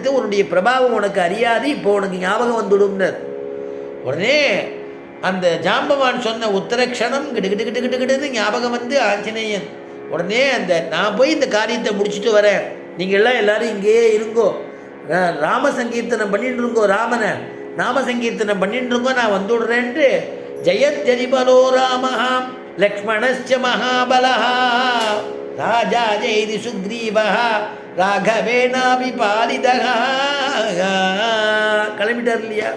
இருக்கு உன்னுடைய பிரபாவம் உனக்கு அறியாது இப்போ உனக்கு ஞாபகம் வந்துடும்னர் உடனே அந்த ஜாம்பவான் சொன்ன உத்தரக்ஷணம் கிடு கிட்டு கிட்டு கிடு ஞாபகம் வந்து ஆஞ்சநேயன். உடனே அந்த நான் போய் இந்த காரியத்தை முடிச்சுட்டு வரேன். நீங்கள் எல்லாம் எல்லாரும் இங்கேயே இருங்கோ. ராம சங்கீர்த்தனம் பண்ணிட்டு இருங்கோ ராமனை. நாம சங்கீர்த்தனம் பண்ணிட்டு இருக்கோ நான் வந்துடுறேன்ட்டு. ஜெயத்யதிபலோ ராமஹா லக்ஷ்மணஸ்ச மகாபலஹா ராஜா ஜெயதி சுக்ரீவஹா ராகவேணாபி பாலிதகா. கிளம்பிட்டார் இல்லையா?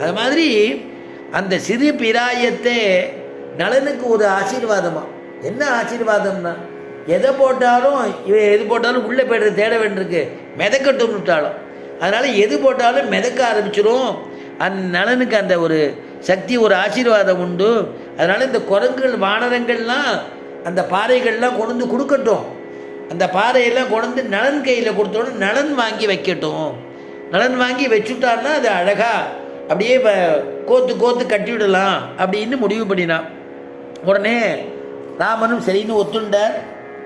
அது மாதிரி அந்த சிறு பிராயத்தை நலனுக்கு ஒரு ஆசீர்வாதமா? என்ன ஆசீர்வாதம்னா எதை போட்டாலும் இவன் எது போட்டாலும் உள்ளே போய்ட்டு தேட வேண்டியிருக்கு. மிதக்கட்டும் விட்டாலும். அதனால் எது போட்டாலும் மிதக்க ஆரம்பிச்சிடும் அந்த நலனுக்கு அந்த ஒரு சக்தி ஒரு ஆசீர்வாதம் உண்டு. அதனால் இந்த குரங்குகள் வானரங்கள்லாம் அந்த பாறைகள்லாம் கொண்டு வந்து கொடுக்கட்டும். அந்த பாறையெல்லாம் கொண்டு வந்து நலன் கையில் கொடுத்தோன்னு நலன் வாங்கி வைக்கட்டும். நலன் வாங்கி வச்சுட்டான்னா அது அழகாக அப்படியே கோத்து கோத்து கட்டி விடலாம் அப்படின்னு முடிவு பண்ணினான். உடனே ராமனும் சரின்னு ஒத்துண்டார்.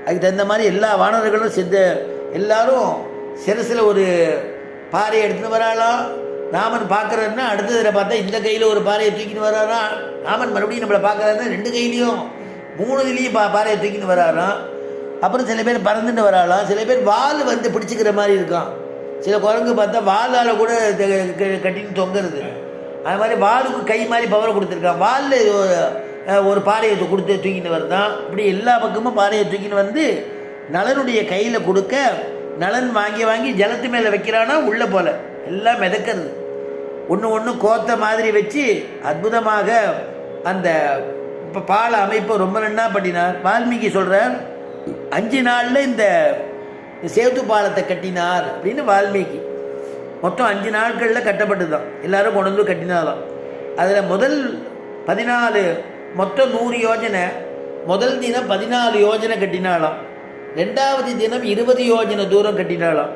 அதுக்கு தகுந்த மாதிரி எல்லா வானர்களும் சித்த எல்லாரும் சிரசில் ஒரு பாறை எடுத்துன்னு வராளாம் ராமன் பார்க்குறாருன்னா அடுத்ததில் பார்த்தா இந்த கையில் ஒரு பாறையை தூக்கின்னு வராராம் ராமன் மறுபடியும் நம்மளை பார்க்குறாருன்னா ரெண்டு கையிலையும் மூணு இதுலேயும் பா பாறையை தூக்கின்னு வராராம். அப்புறம் சில பேர் பறந்துட்டு வராலாம் சில பேர் வால் வந்து பிடிச்சிக்கிற மாதிரி இருக்கான் சில குரங்கு பார்த்தா வாலால் கூட கட்டின்னு தொங்குறது. அது மாதிரி வாலுக்கு கை மாதிரி பவர் கொடுத்துருக்கான் வாலில் ஒரு பாறையை கொடுத்து தூக்கின்னு வருதான் இப்படி எல்லா பக்கமும் பாறையை தூக்கின்னு வந்து நலனுடைய கையில் கொடுக்க நலன் வாங்கி வாங்கி ஜலத்து மேலே வைக்கிறானா? உள்ளே போல. எல்லாம் மிதக்கிறது. ஒன்று ஒன்று கோத்த மாதிரி வச்சு அற்புதமாக அந்த இப்போ பால அமைப்பை ரொம்ப நன்னா பண்ணினார். வால்மீகி சொல்கிறார் அஞ்சு நாளில் இந்த சேது பாலத்தை கட்டினார் அப்படின்னு வால்மீகி. மொத்தம் அஞ்சு நாட்களில் கட்டப்பட்டது தான் எல்லாரும் கொண்டு வந்து கட்டினாலாம் அதில் முதல் பதினாலு மொத்தம் நூறு யோஜனை முதல் தினம் பதினாலு யோஜனை கட்டினாலாம் ரெண்டாவது தினம் இருபது யோஜனை தூரம் கட்டினாலாம்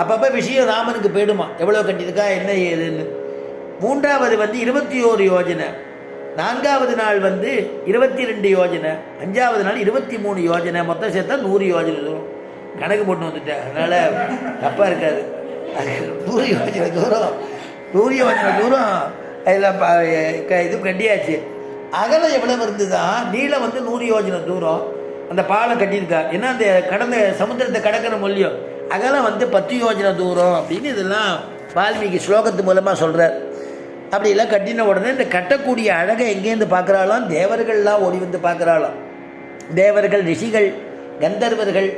அப்பப்போ விஷயம் ராமனுக்கு போயிடுமா. எவ்வளோ கட்டியிருக்கா என்ன ஏதுன்னு. மூன்றாவது வந்து இருபத்தி ஓரு யோஜனை. நான்காவது நாள் வந்து இருபத்தி ரெண்டு யோஜனை அஞ்சாவது நாள் இருபத்தி மூணு யோஜனை மொத்தம் சேர்த்தா நூறு யோஜனை தூரம் கணக்கு போட்டு வந்துட்டேன். அதனால் தப்பாக இருக்காது. அது நூறு யோஜனை தூரம் நூறு யோஜனை தூரம் அதில் ப க- இது கட்டியாச்சு. அகலம் எவ்வளவு இருந்துதான் நீளம் வந்து நூறு யோஜனை தூரம். அந்த பாலம் கட்டியிருக்கா. ஏன்னா அந்த கடந்த சமுத்திரத்தை கடக்கிற மொழியும் அகலம் வந்து பத்து யோஜனை தூரம் அப்படின்னு இதெல்லாம் வால்மீகி ஸ்லோகத்து மூலமாக சொல்கிறார் அப்படியெல்லாம் கட்டின உடனே இந்த கட்டக்கூடிய அழகை எங்கேருந்து பார்க்குறாளாம் தேவர்கள்லாம் ஓடி வந்து பார்க்குறாளாம் தேவர்கள் ரிஷிகள் கந்தர்வர்கள்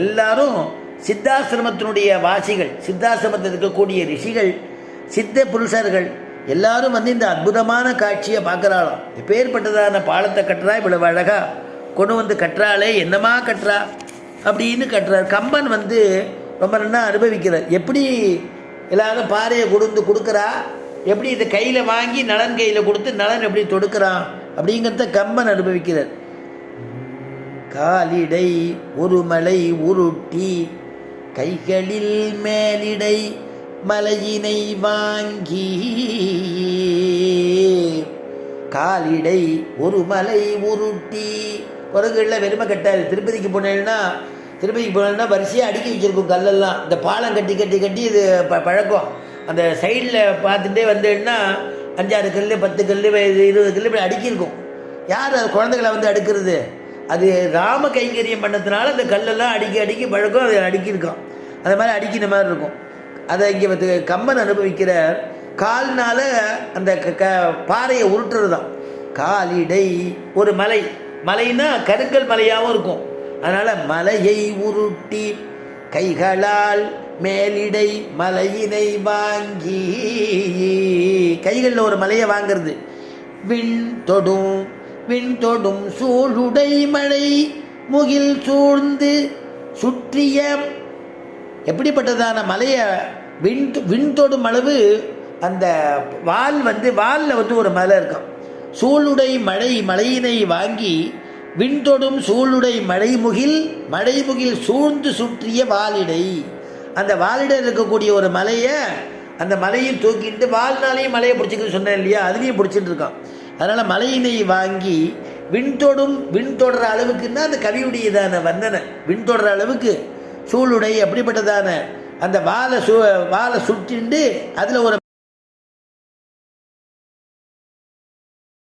எல்லாரும் சித்தாசிரமத்தினுடைய வாசிகள் சித்தாசிரமத்தில் இருக்கக்கூடிய ரிஷிகள் சித்த புருஷர்கள் எல்லாரும் வந்து இந்த அற்புதமான காட்சியை பார்க்குறாளாம். எப்பேற்பட்டதான பாலத்தை கட்டுறா இவ்வளவு அழகாக கொண்டு வந்து கட்டுறாளே என்னமா கட்டுறா அப்படின்னு கட்டுறார். கம்பன் வந்து ரொம்ப நல்லா அனுபவிக்கிறார். எப்படி எல்லாரும் பாறையை கொடுத்து கொடுக்குறா? எப்படி இதை கையில் வாங்கி நலன் கையில் கொடுத்து நலன் எப்படி தொடுக்கிறான்? அப்படிங்கிறத கம்பன் அனுபவிக்கிறார். காலிடை ஒரு மலை உருட்டி கைகளில் மேலிடை மலையினை வாங்கி காலிடை ஒரு மலை உருட்டி. குரங்குகளில் வெறுமை கட்டாது. திருப்பதிக்கு போனேன்னா திருப்பதிக்கு போனேன்னா வரிசையாக அடுக்கி வச்சுருக்கும் கல்லெல்லாம். இந்த பாலம் கட்டி கட்டி கட்டி இது ப பழக்கம். அந்த சைடில் பார்த்துட்டே வந்தேன்னா அஞ்சாறு கல் பத்து கல் இருபது கல் இப்படி அடுக்கியிருக்கும். யார் அது குழந்தைகளை வந்து அடுக்கிறது? அது ராம கைங்கரியம் பண்ணதுனால அந்த கல்லெல்லாம் அடுக்கி அடுக்கி பழக்கம் அதை அடுக்கியிருக்கான். அந்த மாதிரி அடிக்கிற மாதிரி இருக்கும். அதை இங்கே வந்து கம்மன் அனுபவிக்கிற கால்னால் அந்த க- க- பாறையை உருட்டுறது தான் காலிடை ஒரு மலை. மலைன்னா கருங்கல் மலையாகவும் இருக்கும். அதனால் மலையை உருட்டி கைகளால் மேலிடை மலையினை வாங்கி. கைகளில் ஒரு மலையை வாங்கிறது. விண் தொடும் விண் தொடும் சூழுடை மழை முகில் சூழ்ந்து சுற்றிய எப்படிப்பட்டதான மலையை விண் விண்தொடும் அளவு அந்த வால் வந்து வாலில் வந்து ஒரு மலை இருக்கும். சூளுடை மழை மலையினை வாங்கி விண்தொடும் சூளுடை மழைமுகில் மழைமுகில் சூழ்ந்து சுற்றிய வாலிடை. அந்த வாலிடம் இருக்கக்கூடிய ஒரு மலையை அந்த மலையும் தூக்கிட்டு வாழ்நாளையும் மலையை பிடிச்சிக்கிட்டு சொன்னேன் இல்லையா? அதுலேயும் பிடிச்சிட்டு இருக்கான். அதனால் மலையினை வாங்கி விண்தொடும் விண்தொடுற அளவுக்குன்னா அந்த கவியுடையதான வந்தனை. விண்தொடுற அளவுக்கு சூளுடை அப்படிப்பட்டதான அந்த வாழை சு வாழை சுட்டிண்டு அதில் ஒரு